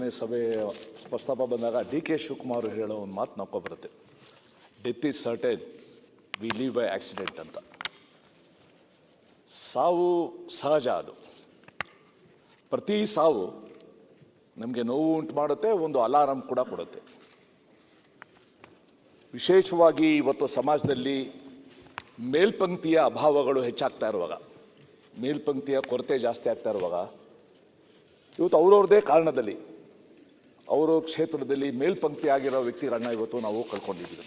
ನೇ ಸಭೆ ಪ್ರಸ್ತಾಪ ಬಂದಾಗ ಡಿ ಕೆ ಶಿವಕುಮಾರ್ ಹೇಳೋ ಒಂದು ಮಾತು ನಾವು ಬರುತ್ತೆ death is certain we live by accident ಅಂತ. ಸಾವು ಸಹಜ ಅದು. ಪ್ರತಿ ಸಾವು ನಮಗೆ ನೋವು ಉಂಟು ಮಾಡುತ್ತೆ, ಒಂದು ಅಲಾರಾಮ್ ಕೂಡ ಕೊಡುತ್ತೆ. ವಿಶೇಷವಾಗಿ ಇವತ್ತು ಸಮಾಜದಲ್ಲಿ ಮೇಲ್ಪಂಕ್ತಿಯ ಅಭಾವಗಳು ಹೆಚ್ಚಾಗ್ತಾ ಇರುವಾಗ, ಮೇಲ್ಪಂಕ್ತಿಯ ಕೊರತೆ ಜಾಸ್ತಿ ಆಗ್ತಾ ಇರುವಾಗ, ಇವತ್ತು ಅವ್ರವ್ರದೇ ಕಾರಣದಲ್ಲಿ ಅವರು ಕ್ಷೇತ್ರದಲ್ಲಿ ಮೇಲ್ಪಂಕ್ತಿ ಆಗಿರೋ ವ್ಯಕ್ತಿಗಳನ್ನ ಇವತ್ತು ನಾವು ಕಳ್ಕೊಂಡಿದ್ದೀವಿ.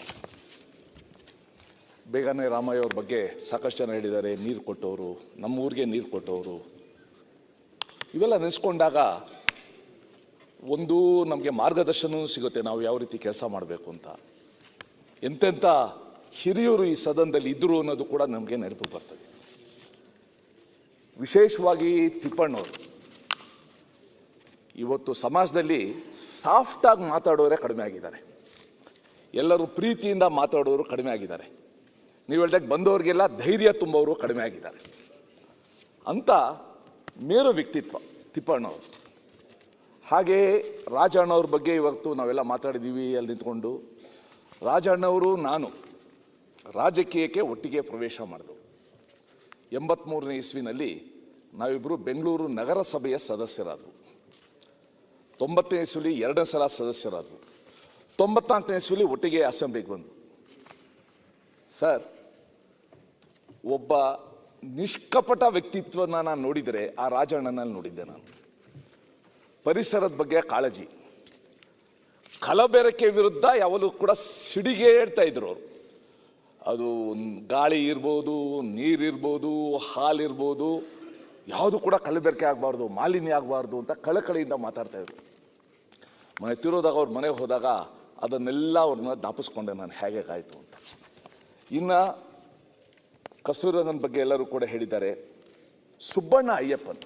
ಬೇಗನೆ ರಾಮಯ್ಯ ಅವ್ರ ಬಗ್ಗೆ ಸಾಕಷ್ಟು ಜನ ಹೇಳಿದ್ದಾರೆ, ನೀರು ಕೊಟ್ಟವರು ನಮ್ಮ ಊರಿಗೆ ನೀರು ಕೊಟ್ಟವರು. ಇವೆಲ್ಲ ನೆನೆಸ್ಕೊಂಡಾಗ ಒಂದು ನಮಗೆ ಮಾರ್ಗದರ್ಶನವೂ ಸಿಗುತ್ತೆ, ನಾವು ಯಾವ ರೀತಿ ಕೆಲಸ ಮಾಡಬೇಕು ಅಂತ. ಎಂತೆಂಥ ಹಿರಿಯರು ಈ ಸದನದಲ್ಲಿ ಇದ್ದರು ಅನ್ನೋದು ಕೂಡ ನಮಗೆ ನೆನಪು ಬರ್ತದೆ. ವಿಶೇಷವಾಗಿ ತಿಪ್ಪಣ್ಣವರು. ಇವತ್ತು ಸಮಾಜದಲ್ಲಿ ಸಾಫ್ಟಾಗಿ ಮಾತಾಡೋರೇ ಕಡಿಮೆ ಆಗಿದ್ದಾರೆ. ಎಲ್ಲರೂ ಪ್ರೀತಿಯಿಂದ ಮಾತಾಡೋರು ಕಡಿಮೆ ಆಗಿದ್ದಾರೆ. ನೀವು ಹೇಳ್ದಾಗ ಬಂದವರಿಗೆಲ್ಲ ಧೈರ್ಯ ತುಂಬೋರು ಕಡಿಮೆ ಆಗಿದ್ದಾರೆ. ಅಂತ ಮೇರು ವ್ಯಕ್ತಿತ್ವ, ತಿಪ್ಪಣ್ಣವರು. ಹಾಗೆ ರಾಜಣ್ಣವ್ರ ಬಗ್ಗೆ ಇವತ್ತು ನಾವೆಲ್ಲ ಮಾತಾಡಿದ್ದೀವಿ ಅಲ್ಲಿ ನಿಂತ್ಕೊಂಡು. ರಾಜಣ್ಣವರು ನಾನು ರಾಜಕೀಯಕ್ಕೆ ಒಟ್ಟಿಗೆ ಪ್ರವೇಶ ಮಾಡಿದೆವು. ಎಂಬತ್ತ್ಮೂರನೇ ಇಸ್ವಿನಲ್ಲಿ ನಾವಿಬ್ಬರು ಬೆಂಗಳೂರು ನಗರಸಭೆಯ ಸದಸ್ಯರಾದವು. ತೊಂಬತ್ತನೇ ಇಸ್ವಿಲಿ ಎರಡನೇ ಸಲ ಸದಸ್ಯರಾದರು. ತೊಂಬತ್ನಾಲ್ಕನೇ ಇಸ್ವಿಲಿ ಒಟ್ಟಿಗೆ ಅಸೆಂಬ್ಲಿಗೆ ಬಂದರು. ಸರ್, ಒಬ್ಬ ನಿಷ್ಕಪಟ ವ್ಯಕ್ತಿತ್ವನ ನಾನು ನೋಡಿದರೆ ಆ ರಾಜಣ್ಣನಲ್ಲಿ ನೋಡಿದ್ದೆ ನಾನು. ಪರಿಸರದ ಬಗ್ಗೆ ಕಾಳಜಿ. ಕಲಬೆರಕೆ ವಿರುದ್ಧ ಯಾವಲೂ ಕೂಡ ಸಿಡಿಗೆ ಹೇಳ್ತಾ ಇದ್ರು ಅವರು. ಅದು ಗಾಳಿ ಇರ್ಬೋದು ನೀರಿರ್ಬೋದು ಹಾಲಿರ್ಬೋದು ಯಾವುದು ಕೂಡ ಕಲಬೆರಕೆ ಆಗಬಾರ್ದು, ಮಾಲಿನ್ಯ ಆಗಬಾರ್ದು ಅಂತ ಕಳಕಳಿಯಿಂದ ಮಾತಾಡ್ತಾ ಇದ್ರು. ಮನೆ ತಿರೋದಾಗ ಅವ್ರ ಮನೆಗೆ ಹೋದಾಗ ಅದನ್ನೆಲ್ಲ ಅವ್ರನ್ನ ದಾಪಿಸ್ಕೊಂಡೆ ನಾನು, ಹೇಗೆ ಆಯಿತು ಅಂತ. ಇನ್ನು ಕಸ್ತೂರಂಗನ ಬಗ್ಗೆ ಎಲ್ಲರೂ ಕೂಡ ಹೇಳಿದ್ದಾರೆ, ಸುಬ್ಬಣ್ಣ ಅಯ್ಯಪ್ಪನ್.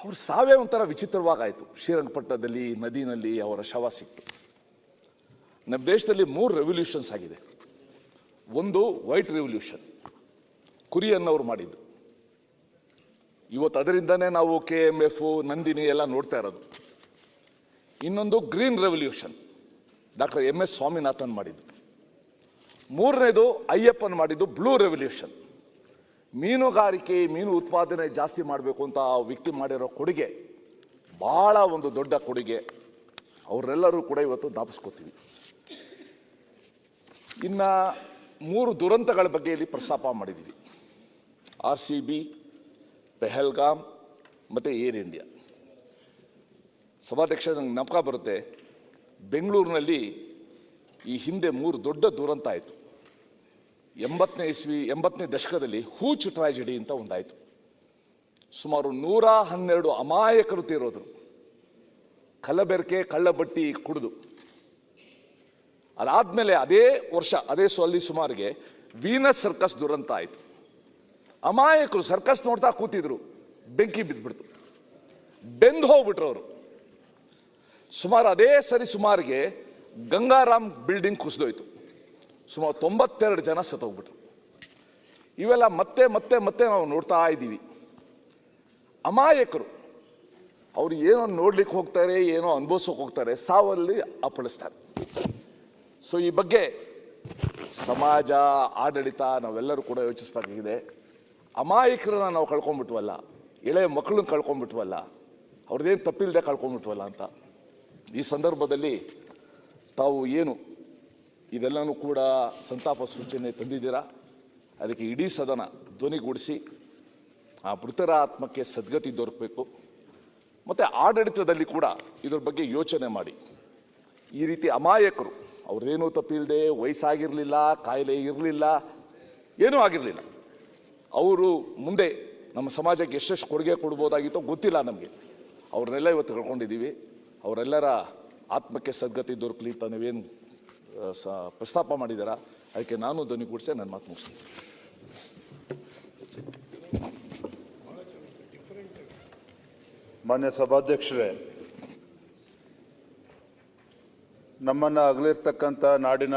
ಅವ್ರ ಸಾವೇ ಒಂಥರ ವಿಚಿತ್ರವಾಗಾಯಿತು, ಶ್ರೀರಂಗಪಟ್ಟಣದಲ್ಲಿ, ನದಿನಲ್ಲಿ ಅವರ ಶವ ಸಿಕ್ತು ನಮ್ಮ ದೇಶದಲ್ಲಿ ಮೂರು ರೆವಲ್ಯೂಷನ್ಸ್ ಆಗಿದೆ. ಒಂದು ವೈಟ್ ರೆವಲ್ಯೂಷನ್ ಕುರಿಯನ್ನವ್ರು ಮಾಡಿದ್ದು ಇವತ್ತು ಅದರಿಂದನೇ ನಾವು ಕೆ ಎಂ ಎಫ್ ನಂದಿನಿ ಎಲ್ಲ ನೋಡ್ತಾ ಇರೋದು. ಇನ್ನೊಂದು green revolution doctor M S Swaminathan ಮಾಡಿದ್ದು. ಮೂರನೇದು ಅಯ್ಯಪ್ಪನ್ ಮಾಡಿದ್ದು ಬ್ಲೂ ರೆವಲ್ಯೂಷನ್ ಮೀನುಗಾರಿಕೆ, ಮೀನು ಉತ್ಪಾದನೆ ಜಾಸ್ತಿ ಮಾಡಬೇಕು ಅಂತ ಆ ವ್ಯಕ್ತಿ ಮಾಡಿರೋ ಕೊಡುಗೆ ಭಾಳ ಒಂದು ದೊಡ್ಡ ಕೊಡುಗೆ. ಅವರೆಲ್ಲರೂ ಕೂಡ ಇವತ್ತು ದಾಪಿಸ್ಕೋತೀವಿ. ಇನ್ನು ಮೂರು ದುರಂತಗಳ ಬಗ್ಗೆ ಇಲ್ಲಿ ಪ್ರಸ್ತಾಪ ಮಾಡಿದ್ದೀವಿ. ಆರ್ ಸಿ ಬಿ ಪೆಹಲ್ಗಾಮ್ ಮತ್ತು ಏರ್ ಇಂಡಿಯಾ. ಸಭಾಧ್ಯಕ್ಷ ನಂಗೆ ನಮಕ ಬರುತ್ತೆ, ಬೆಂಗಳೂರಿನಲ್ಲಿ ಈ ಹಿಂದೆ ಮೂರು ದೊಡ್ಡ ದುರಂತ ಆಯಿತು. ಎಂಬತ್ತನೇ ಇಸ್ವಿ, ಎಂಬತ್ತನೇ ದಶಕದಲ್ಲಿ ಹೂಚು ಟ್ರಾಜಿಡಿ ಅಂತ ಒಂದಾಯಿತು. ಸುಮಾರು ನೂರ ಹನ್ನೆರಡು ಅಮಾಯಕರು ತೀರೋದ್ರು. ಕಲ್ಲಬೆರಕೆ ಕಳ್ಳಬಟ್ಟಿ ಕುಡಿದು. ಅದಾದಮೇಲೆ ಅದೇ ವರ್ಷ, ಅದೇ ಸೊಲ್ಲಿ ಸುಮಾರಿಗೆ ವೀನಸ್ ಸರ್ಕಸ್ ದುರಂತ ಆಯಿತು. ಅಮಾಯಕರು ಸರ್ಕಸ್ ನೋಡ್ತಾ ಕೂತಿದ್ರು. ಬೆಂಕಿ ಬಿದ್ದುಬಿಡ್ತು ಬೆಂದು ಹೋಗ್ಬಿಟ್ರು ಅವರು. ಸುಮಾರು ಅದೇ ಸರಿ ಸುಮಾರಿಗೆ ಗಂಗಾರಾಮ್ ಬಿಲ್ಡಿಂಗ್ ಕುಸಿದೋಯ್ತು. ಸುಮಾರು ತೊಂಬತ್ತೆರಡು ಜನ ಸತ್ತೋಗ್ಬಿಟ್ರು. ಇವೆಲ್ಲ ಮತ್ತೆ ಮತ್ತೆ ಮತ್ತೆ ನಾವು ನೋಡ್ತಾ ಇದ್ದೀವಿ. ಅಮಾಯಕರು ಅವರು ಏನೋ ನೋಡ್ಲಿಕ್ಕೆ ಹೋಗ್ತಾರೆ, ಏನೋ ಅನುಭವಿಸೋಕೆ ಹೋಗ್ತಾರೆ, ಸಾವಲ್ಲಿ ಅಪ್ಪಳಿಸ್ತಾರೆ. ಸೊ ಈ ಬಗ್ಗೆ ಸಮಾಜ, ಆಡಳಿತ ನಾವೆಲ್ಲರೂ ಕೂಡ ಯೋಚಿಸಬೇಕಾಗಿದೆ. ಅಮಾಯಕರನ್ನ ನಾವು ಕಳ್ಕೊಂಡ್ಬಿಟ್ವಲ್ಲ ಎಳೆಯ ಮಕ್ಕಳನ್ನ ಕಳ್ಕೊಂಡ್ಬಿಟ್ವಲ್ಲ ಅವ್ರದ್ದೇನು ತಪ್ಪಿಲ್ಲದೆ ಕಳ್ಕೊಂಡ್ಬಿಟ್ವಲ್ಲ ಅಂತ. ಈ ಸಂದರ್ಭದಲ್ಲಿ ತಾವು ಏನು ಇದೆಲ್ಲನೂ ಕೂಡ ಸಂತಾಪ ಸೂಚನೆ ತಂದಿದ್ದೀರಾ? ಅದಕ್ಕೆ ಇಡೀ ಸದನ ಧ್ವನಿಗೂಡಿಸಿ ಆ ಮೃತರ ಆತ್ಮಕ್ಕೆ ಸದ್ಗತಿ ದೊರಕಬೇಕು. ಮತ್ತು ಆಡಳಿತದಲ್ಲಿ ಕೂಡ ಇದ್ರ ಬಗ್ಗೆ ಯೋಚನೆ ಮಾಡಿ. ಈ ರೀತಿ ಅಮಾಯಕರು ಅವ್ರದ್ದೇನೂ ತಪ್ಪಿಲ್ಲದೆ ವಯಸ್ಸಾಗಿರಲಿಲ್ಲ, ಕಾಯಿಲೆ ಇರಲಿಲ್ಲ, ಏನೂ ಆಗಿರಲಿಲ್ಲ. ಅವರು ಮುಂದೆ ನಮ್ಮ ಸಮಾಜಕ್ಕೆ ಎಷ್ಟೆಷ್ಟು ಕೊಡುಗೆ ಕೊಡ್ಬೋದಾಗಿತ್ತೋ ಗೊತ್ತಿಲ್ಲ ನಮಗೆ. ಅವ್ರನ್ನೆಲ್ಲ ಇವತ್ತು ಕಳ್ಕೊಂಡಿದ್ದೀವಿ. ಅವರೆಲ್ಲರ ಆತ್ಮಕ್ಕೆ ಸದ್ಗತಿ ದೊರಕಲಿ ಅಂತ ನೀವೇನು ಸ, ಪ್ರಸ್ತಾಪ ಮಾಡಿದ್ದೀರಾ? ಅದಕ್ಕೆ ನಾನು ಧ್ವನಿ ಕೂಡಿಸಿ ನನ್ನ ಮಾತು ಮುಗಿಸ್ತೀನಿ. ಮಾನ್ಯ ಸಭಾಧ್ಯಕ್ಷರೇ, ನಮ್ಮನ್ನು ಅಗಲಿರ್ತಕ್ಕಂಥ ನಾಡಿನ